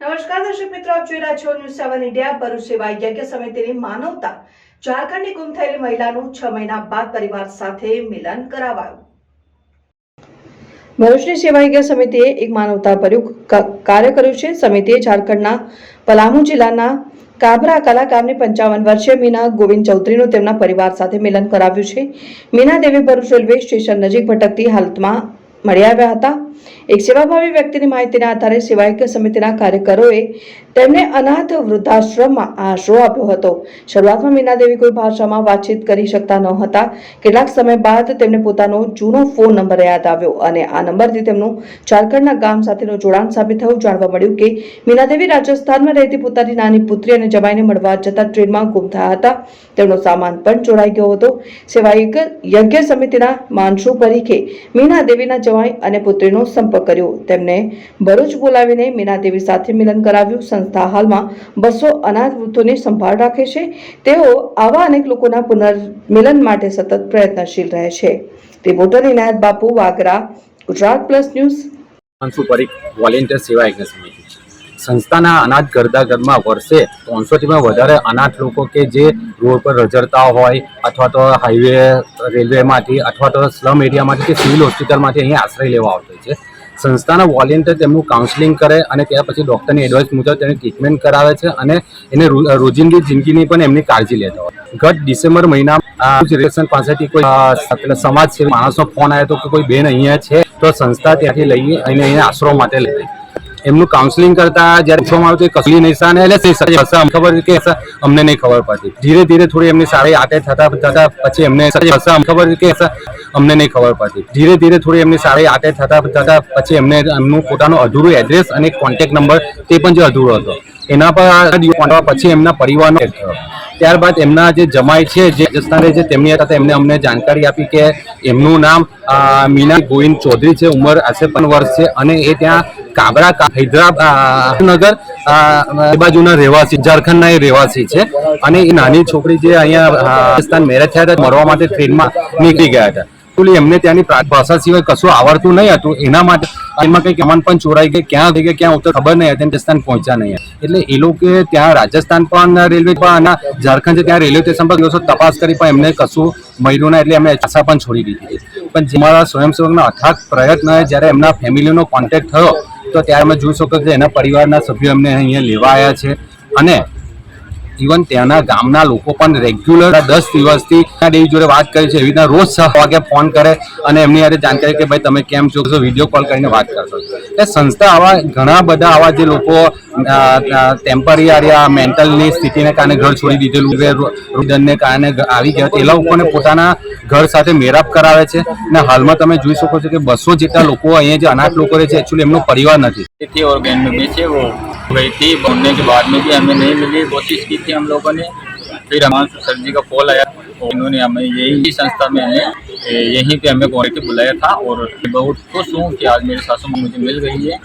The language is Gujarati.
નમસ્કાર દર્શક મિત્રો, આપ જોઈ રહ્યા છો ન્યૂઝ સેવન ઇન્ડિયા ભરૂચ સેવા યજ્ઞ સમિતિની માનવતા. ઝારખંડની ગુમ થયેલી મહિલાનું છ મહિના બાદ પરિવાર સાથે મિલન કરાવાયું. ભરૂચની સેવા યજ્ઞ સમિતિએ એક માનવતા ભર્યું કાર્ય કર્યું છે. સમિતિએ ઝારખંડના પલામુ જિલ્લાના કાબરા કલાકારની પંચાવન વર્ષીય મીના ગોવિંદ ચૌધરીનું તેમના પરિવાર સાથે મિલન કરાવ્યું છે. મીના દેવી ભરૂચ રેલવે સ્ટેશન નજીક ભટકતી હાલતમાં મળી આવ્યા હતા. એક સેવાભાવી વ્યક્તિની માહિતીના આધારે સેવાયક સમિતિના કાર્યકરોએ તેમને અનાથ વૃદ્ધાશ્રમમાં આશરો આપ્યો હતો. શરૂઆતમાં મીનાદેવી કોઈ ભાષામાં વાતચીત કરી શકતા ન હતા. કેટલાક સમય બાદ તેમને પોતાનો જૂનો ફોન નંબર યાદ આવ્યો અને આ નંબરથી તેમનું ઝારખંડના ગામ સાથેનું જોડાણ સાબિત થયું. જાણવા મળ્યું કે મીનાદેવી રાજસ્થાનમાં રહેતી પોતાની નાની પુત્રી અને જમાઈને મળવા જતા ટ્રેનમાં ગુમ થયા હતા. તેમનો સામાન પણ ચોરાઈ ગયો હતો. સેવાયક યજ્ઞ સમિતિના માનસુ પરીખે મીનાદેવીના જમાઈ અને પુત્રીનો સંપર્ક કર્યો. તેમને ભરૂચ બોલાવીને મીનાદેવી સાથે મિલન કરાવ્યું. સંસ્થા હાલમાં બસો અનાથ વૃદ્ધોની સંભાળ રાખે છે. તેઓ આવા અનેક લોકોના પુનર્મિલન માટે સતત પ્રયત્નશીલ રહે છે. Reporter Inayat Bapu, Vagra, Gujarat plus news. Anshu volunteer Seva Yagna Samiti. સંસ્થાના અનાજ ગરદા ઘરમાં વર્ષે ત્રણસોથી પણ વધારે અનાથ લોકો કે જે રોડ પર રજડતા હોય અથવા તો હાઈવે રેલવેમાંથી અથવા તો સ્લમ એરિયામાંથી કે સિવિલ હોસ્પિટલમાંથી અહીં આશ્રય લેવા આવતો છે. સંસ્થાના વોલેન્ટિયર તેમનું કાઉન્સેલિંગ કરે અને ત્યાર પછી ડૉક્ટરની એડવાઇસ મુજબ તેને ટ્રીટમેન્ટ કરાવે છે અને એને રોજિંદી જિંદગીની પણ એમની કાળજી લેતા હોય ગત ડિસેમ્બર મહિના રિલેશન પાસેથી કોઈ સમાજ છે માણસનો ફોન આવ્યો હતો કે કોઈ બેન અહીંયા છે તો સંસ્થા ત્યાંથી લઈ અને અહીંયા આશરો માટે લઈ એમનું કાઉન્સેલિંગ કરતા જ્યારે પૂછવામાં આવ્યું કે કસલી નિશાન એટલે ખબર કે અમને નહીં ખબર પડતી. ધીરે ધીરે થોડી એમની સારી આતે થતા થતા પછી એમને ખબર કે અમને નહીં ખબર પડતી. ધીરે ધીરે થોડી એમની સારી આતે થતા થતા પછી એમને એમનું પોતાનું અધૂરું એડ્રેસ અને કોન્ટેક્ટ નંબર તે પણ જે અધૂરો હતો. એના પર પછી એમના પરિવારનો ત્યારબાદ એમના જે જમાઈ છે, જે રાજસ્થાને છે તેમની હતા એમને અમને જાણકારી આપી કે એમનું નામ મીના ગોવિંદ ચૌધરી છે. ઉંમર આશરે વર્ષ છે અને એ ત્યાં કાબરા હૈદરાબાદ નગર એ બાજુના રહેવાસી ઝારખંડના એ રહેવાસી છે. અને એ નાની છોકરી જે અહીંયા રાજસ્થાન મેરેજ થયા હતા મળવા માટે ટ્રેનમાં નીકળી ગયા હતા. એકચ્યુઅલી એમને ત્યાંની ભાષા સિવાય કશું આવડતું નહીં હતું. એના માટે એમાં કંઈક અમન પણ ચોરાઈ ગઈ. ક્યાં થઈ ગયા ક્યાં ઉતર ખબર નહીં. હતી રાજસ્થાન પહોંચ્યા નહીં એટલે એ લોકો ત્યાં રાજસ્થાન પણ રેલવે પણ ઝારખંડ છે, ત્યાં રેલવે સ્ટેશન પર દિવસો તપાસ કરી, પણ એમને કશું મળ્યું ના એટલે એમને આશા પણ છોડી દીધી પણ જે મારા સ્વયંસેવકના અથાગ પ્રયત્ન જ્યારે એમના ફેમિલીનો કોન્ટેક્ટ થયો તો ત્યારે અમે જોઈ શકો કે એના પરિવારના સભ્યો એમને અહીંયા લેવા આવ્યા છે. અને ઇવન ત્યાંના ગામના લોકો પણ રેગ્યુલર દસ દિવસથી ડેવી જોડે વાત કરી છે. એવી રીતના રોજ છ વાગે ફોન કરે અને એમની યારે જાણકારી કે ભાઈ તમે કેમ છો? વીડિયો કોલ કરીને વાત કરશો એટલે સંસ્થા આવા ઘણા બધા આવા જે લોકો ટેમ્પરરી આર્યા મેન્ટલની સ્થિતિને કારણે ઘર છોડી દીધેલું રો- રુદનને કારણે આવી ગયા. એ લોકોને પોતાના ઘર સાથે મેરાપ કરાવે છે અને હાલમાં તમે જોઈ શકો છો કે બસો જેટલા લોકો અહીંયા જે અનાથ લોકો રહે છે એકચ્યુઅલી એમનો परिवार નથી थी और गैंड में बेचे वो गई थी बोलने के बाद में भी हमें नहीं मिली कोशिश की थी हम लोगों ने फिर हमारे सर जी का कॉल आया और इन्होंने हमें यही संस्था में हमें ए, यहीं पे हमें कॉल के बुलाया था और बहुत खुश हूँ कि आज मेरे सासू माँ मुझे मिल गई है